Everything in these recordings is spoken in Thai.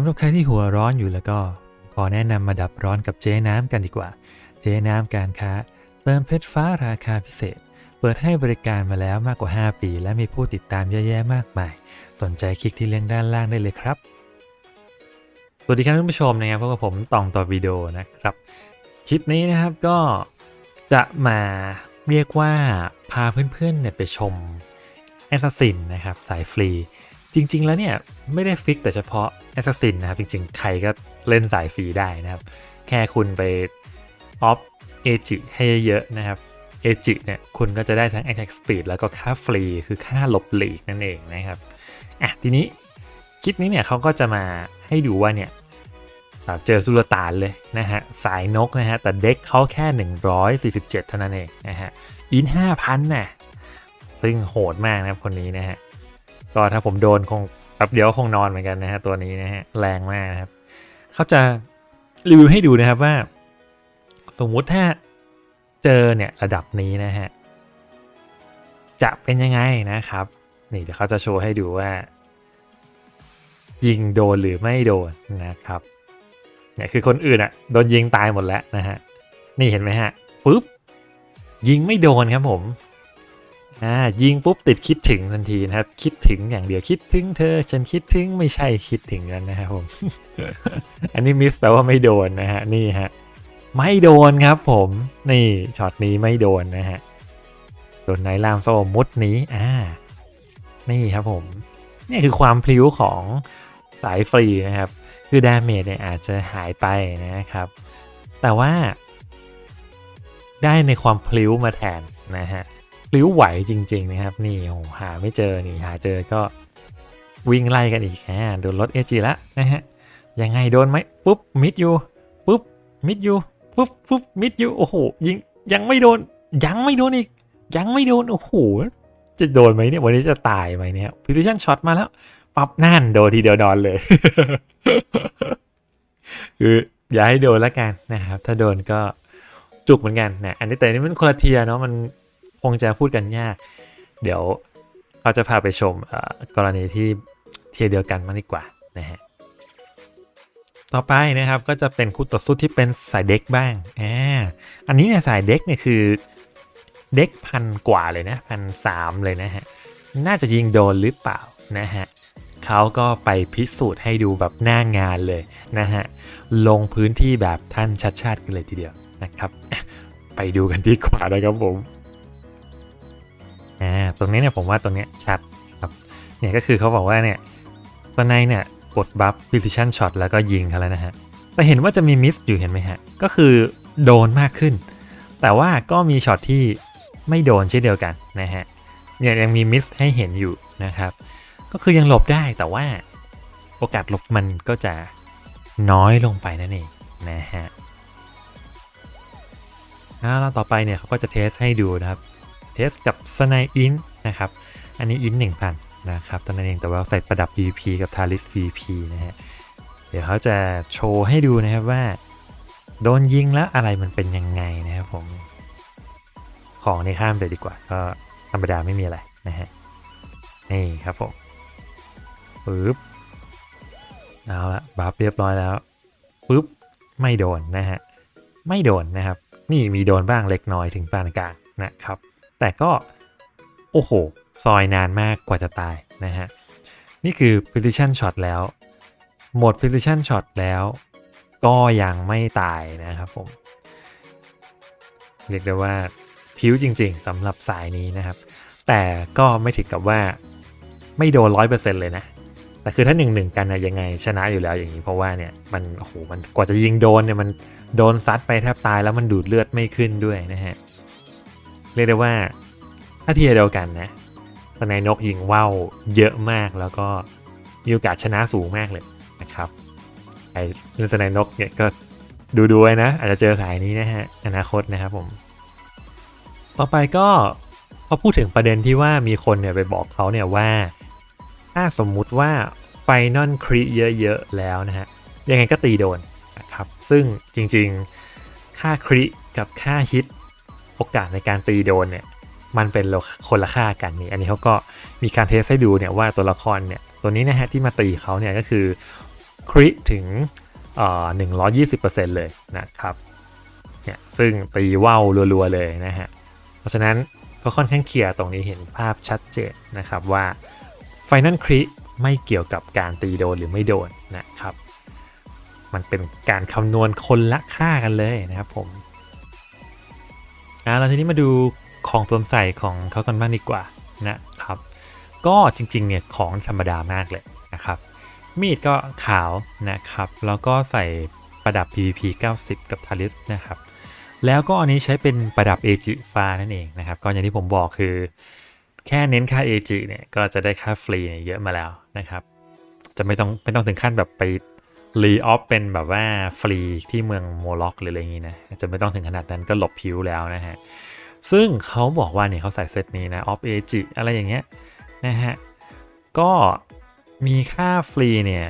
ำหรับใครที่หัวร้อนอยู่แล้วก็ ขอแนะนำมาดับร้อนกับเจ๊น้ำกันดีกว่า เจ๊น้ำการค้า เติมเพชรฟ้าราคาพิเศษ เปิดให้บริการมาแล้วมากกว่า 5 ปี และมีผู้ติดตามเยอะแยะมากมาย สนใจคลิกที่เลิงก์ด้านล่างได้เลยครับ สวัสดีครับท่านผู้ชมนะครับพบกับผมตองต่อวิดีโอนะครับ คลิปนี้นะครับก็จะมาเรียกว่าพาเพื่อนๆเนี่ยไปชม Assassin นะครับสายฟรี จริง ๆ แล้วเนี่ย ไม่ได้ฟิกแต่เฉพาะ Assassin นะครับ จริง ๆ ใครก็เล่นสายฟรีได้นะครับ แค่คุณไปออฟเอจิให้เยอะๆนะครับเอจิเนี่ยคุณก็จะได้ทั้ง Attack Speed แล้วก็ค่าฟรีคือค่าหลบหลีกนั่นเองนะครับอะทีนี้คลิปนี้เนี่ยเขาก็จะมาให้ดูว่าเนี่ยเจอสุลต่านเลยนะฮะสายนกนะฮะแต่เด็กเขาแค่ 147 เท่านั้นเองนะฮะอิน 5,000น่ะซึ่งโหดมากนะครับคนนี้นะฮะ ก็ถ้าผมโดนคงแป๊บเดียวคงนอนเหมือนกันนะฮะตัวนี้นะฮะแรงมากนะครับเขาจะรีวิวให้ดูนะครับว่า สมมุติถ้าเจอเนี่ยระดับนี้นะฮะจะเป็นยังไงนะครับ นี่เดี๋ยวเขาจะโชว์ให้ดูว่า ยิงโดนหรือไม่โดนนะครับเนี่ยคือคนอื่นอะ่ะโดนยิงตายหมดแล้วนะฮะนี่เห็นไหมฮะปุ๊บยิงไม่โดนครับผม อ่ายิงปุ๊บติดคิดถึงทันทีนะครับ คิดถึงอย่างเดียวคิดถึงเธอ ฉันคิดถึงไม่ใช่คิดถึงกันนะครับผม อันนี้มิสแปลว่าไม่โดนนะฮะนี่ฮะไม่โดนครับผมนี่ช็อตนี้ไม่โดนนะฮะโดนไนลามโซมุดนี้อ่านี่ครับผมนี่คือความพลิ้วของสายฟรีนะครับ คือดาเมจเนี่ยอาจจะหายไปนะครับ แต่ว่า ได้ในความพลิ้วมาแทนนะฮะ พลิ้วไหวจริง ๆ นะครับ นี่โอ้หาไม่เจอนี่หาเจอก็วิ่งไล่กันอีกฮะโดนรถเอจีละนะฮะยังไงโดนไหมปุ๊บมิดอยู่ปุ๊บมิดอยู่ปุ๊บปุ๊บมิดอยู่โอ้โหยิงยังไม่โดนยังไม่โดนอีกยังไม่โดนโอ้โหจะโดนไหมเนี่ยวันนี้จะตายไหมเนี่ยพิลิชันช็อตมาแล้วปั๊บนั่นโดนทีเดียวนอนเลยคืออย่าให้โดนแล้วกันนะครับ ถ้าโดนก็จุกเหมือนกันนะอันนี้แต่นี่มันคนละเทียเนาะมัน คงจะพูดกันยาก เดี๋ยวเราจะพาไปชมกรณีที่เทียเดียวกันมางดีกว่านะฮะต่อไปนะครับก็จะเป็นคู่ต่อสู้ที่เป็นสายเด็กบ้างอ่าอันนี้เนี่ยสายเด็กเนี่ยคือเด็กพันกว่าเลยนะพันสามเลยนะฮะ น่าจะยิงโดนหรือเปล่านะฮะเขาก็ไปพิสูจน์ให้ดูแบบหน้างานเลยนะฮะ ลงพื้นที่แบบท่านชัดชาติกันเลยทีเดียวนะครับ ไปดูกันดีกว่านะครับผม ตรงนี้เนี่ยผมว่าตรงเนี้ยชัดครับเนี่ยก็คือเขาบอกว่าเนี่ยตัวในเนี่ยกดบัฟ precision shot แล้วก็ยิงเขาแล้วนะฮะแต่เห็นว่าจะมีมิสอยู่เห็นไหมฮะ ก็คือโดนมากขึ้น แต่ว่าก็มีช็อตที่ไม่โดนเช่นเดียวกันนะฮะเนี่ยยังมีมิสให้เห็นอยู่นะครับ ก็คือยังหลบได้แต่ว่าโอกาสหลบมันก็จะน้อยลงไปนั่นเองนะฮะแล้วต่อไปเนี่ยเขาก็จะเทสให้ดูนะครับ เทสกับสไนอินนะครับ อันนี้อิน1000 นะครับตอนนั้นเองแต่ว่าใส่ประดับ VP กับทาริส VP นะฮะ เดี๋ยวเขาจะโชว์ให้ดูนะครับว่า โดนยิงแล้วอะไรมันเป็นยังไงนะครับผม ของในข้ามเลยดีกว่า ก็ธรรมดาไม่มีอะไรนะฮะ นี่ครับผมปึ๊บเอาละบัฟเรียบร้อยแล้วปึ๊บไม่โดนนะฮะ ไม่โดนนะครับ นี่มีโดนบ้างเล็กน้อยถึงปานกลางนะครับ แต่ก็โอ้โห ซอยนานมากกว่าจะตายนะฮะ นี่คือ precision shot แล้ว หมด precision shot แล้วก็ยังไม่ตายนะครับผม เรียกได้ว่าพิ้วจริงๆสำหรับสายนี้นะครับ แต่ก็ไม่ถึงกับว่าไม่โดนร้อยเปอร์เซ็นต์เลยนะ แต่คือถ้าหนึ่งหนึ่งกันนะยังไงชนะอยู่แล้วอย่างนี้เพราะว่าเนี่ยมันโอ้โหมันกว่าจะยิงโดนเนี่ยมันโดนซัดไปแทบตายแล้วมันดูดเลือดไม่ขึ้นด้วยนะฮะ รียกได้ว่าถ้าเทียเดียวกันนะสไนนกยิงว่าวเยอะมากแล้วก็มีโอกาสชนะสูงมากเลยนะครับไอ้เล่นสไนนกเนี่ยก็ดูดูไว้นะ อาจจะเจอสายนี้นะฮะอนาคตนะครับผม ต่อไปก็เขาพูดถึงประเด็นที่ว่ามีคนเนี่ยไปบอกเขาเนี่ยว่า ถ้าสมมุติว่าไฟนอลครีเยอะๆแล้วนะฮะยังไงก็ตีโดนนะครับซึ่งจริงๆ ค่าคริกับค่าฮิต โอกาสในการตีโดนเนี่ยมันเป็นคนละค่ากันนี่อันนี้เขาก็มีการเทสให้ดูเนี่ยว่าตัวละครเนี่ยตัวนี้นะฮะที่มาตีเขาเนี่ยก็คือคริถึงเอ่อ120%เลยนะครับเนี่ยซึ่งตีว่าวรัวๆเลยนะฮะเพราะฉะนั้นก็ค่อนข้างเคลียร์ตรงนี้เห็นภาพชัดเจนนะครับว่า Final Crit ไม่เกี่ยวกับการตีโดนหรือไม่โดนนะครับ มันเป็นการคำนวณคนละค่ากันเลยนะครับผม อ่าเราทีนี้มาดูของสวมใส่ของเขากันบ้างดีกว่านะครับ ก็จริงๆเนี่ยของธรรมดามากเลยนะครับมีดก็ขาวนะครับแล้วก็ใส่ประดับ PVP 90 กับทาริสนะครับแล้วก็อันนี้ใช้เป็นประดับ a อจิฟ้านั่นเองนะครับก็อย่างที่ผมบอกคือ แค่เน้นค่า a อจิเนี่ยก็จะได้ค่าฟรีเนี่ยเยอะมาแล้วนะครับจะไม่ต้องไม่ต้องถึงขั้นแบบไป รีออฟเป็นแบบว่าฟรีที่เมืองโมล็อกหรืออะไรอย่างนี้นะจะไม่ต้องถึงขนาดนั้นก็หลบผิวแล้วนะฮะ ซึ่งเขาบอกว่าเนี่ยเขาใส่เซตนี้นะออฟเอจิอะไรอย่างเงี้ยนะฮะ ก็มีค่าฟรีเนี่ย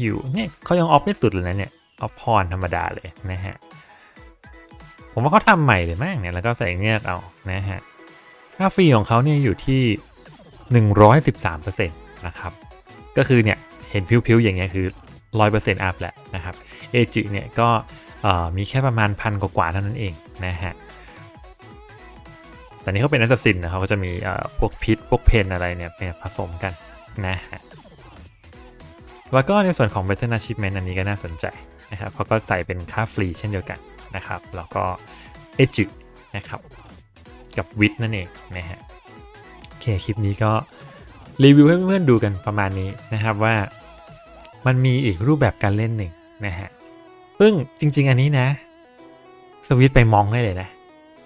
อยู่เนี่ยเขายังออฟไม่สุดเลยนะเนี่ยออฟพรธรรมดาเลยนะฮะ ผมว่าเขาทำใหม่เลยมากเนี่ยแล้วก็ใส่เงือกเอานะฮะ ค่าฟรีของเขาเนี่ยอยู่ที่ 113%นะครับ ก็คือเนี่ยเห็นพิ้วๆอย่างเงี้ยคือ 100%อัพแหละนะครับเอจิเนี่ยก็มีแค่ประมาณพันกว่าๆเท่านั้นเองนะฮะแต่นี้เขาเป็นแอสซัสซินนะเขาก็จะมีพวกพิษพวกเพนอะไรเนี่ยผสมกันนะฮะแล้วก็ในส่วนของ Battle Achievement อันนี้ก็น่าสนใจนะครับเขาก็ใส่เป็นค่าฟรีเช่นเดียวกันนะครับ แล้วก็เอจินะครับกับวิทนั่นเองนะฮะโอเคคลิปนี้ก็รีวิวให้เพื่อนๆดูกันประมาณนี้นะครับว่า มันมีอีกรูปแบบการเล่นหนึ่งนะฮะ ซึ่งจริง ๆ อันนี้นะ สวิตไปมองได้เลยนะ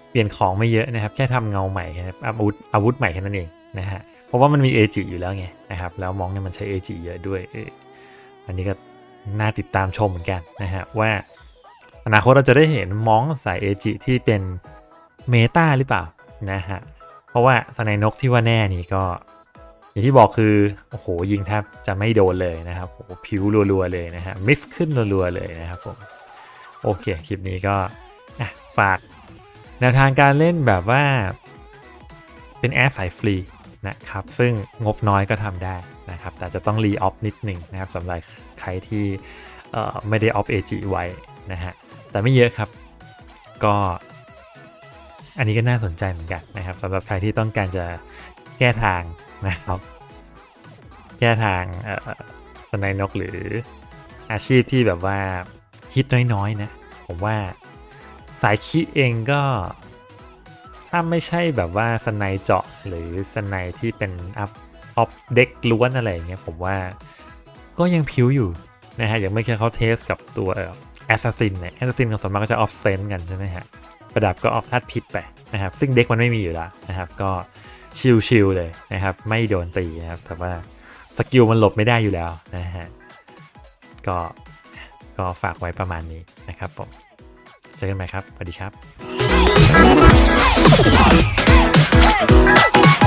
เปลี่ยนของไม่เยอะนะครับ แค่ทำเงาใหม่แค่นั้นอาวุธอาวุธใหม่แค่นั้นเองนะฮะ เพราะว่ามันมีเอจิอยู่แล้วไงนะครับ แล้วมองเนี่ยมันใช้เอจิเยอะด้วยเอออันนี้ก็น่าติดตามชมเหมือนกันนะฮะว่าอนาคตเราจะได้เห็นมองสายเอจิที่เป็นเมตาหรือเปล่านะฮะ เพราะว่าสไนนกที่ว่าแน่นี่ก็ อย่างที่บอกคือ โอ้โห ยิงแทบจะไม่โดนเลยนะครับโอ้โหผิวรัวๆเลยนะฮะมิสขึ้นรัวๆเลยนะครับผม โอเค คลิปนี้ก็ฝากแนวทางการเล่นแบบว่า เป็นแอร์สายฟรีนะครับ ซึ่งงบน้อยก็ทำได้นะครับ แต่จะต้องรีออฟนิดหนึ่งนะครับสำหรับใครที่ไม่ได้ออฟเอจไว้นะฮะ แต่ไม่เยอะครับ ก็อันนี้ก็น่าสนใจเหมือนกันนะครับสำหรับใครที่ต้องการจะ แก้ทางนะครับ แก้ทางสไนนกหรืออาชีพที่แบบว่าฮิตน้อยๆนะ ผมว่าสายคิเองก็ ถ้าไม่ใช่แบบว่าสไนเจาะหรือสไนที่เป็นอัพออฟเด็กล้วนอะไรอย่างเงี้ยผมว่าก็ยังพิวอยู่นะฮะอย่างไม่ใช่เขาเทสกับตัวแอสซัสซินเนี่ยแอสซัสซินของสมมากก็จะออฟเซนกันใช่ไหมฮะประดับก็ออกธาตุพิษไปนะครับซึ่งเด็กมันไม่มีอยู่แล้วนะครับก็ ชิลๆเลยนะครับ ไม่โดนตีนะครับ แต่ว่าสกิลมันหลบไม่ได้อยู่แล้วนะฮะ ก็ก็ฝากไว้ประมาณนี้นะครับผมเจอกันใหม่ครับ สวัสดีครับ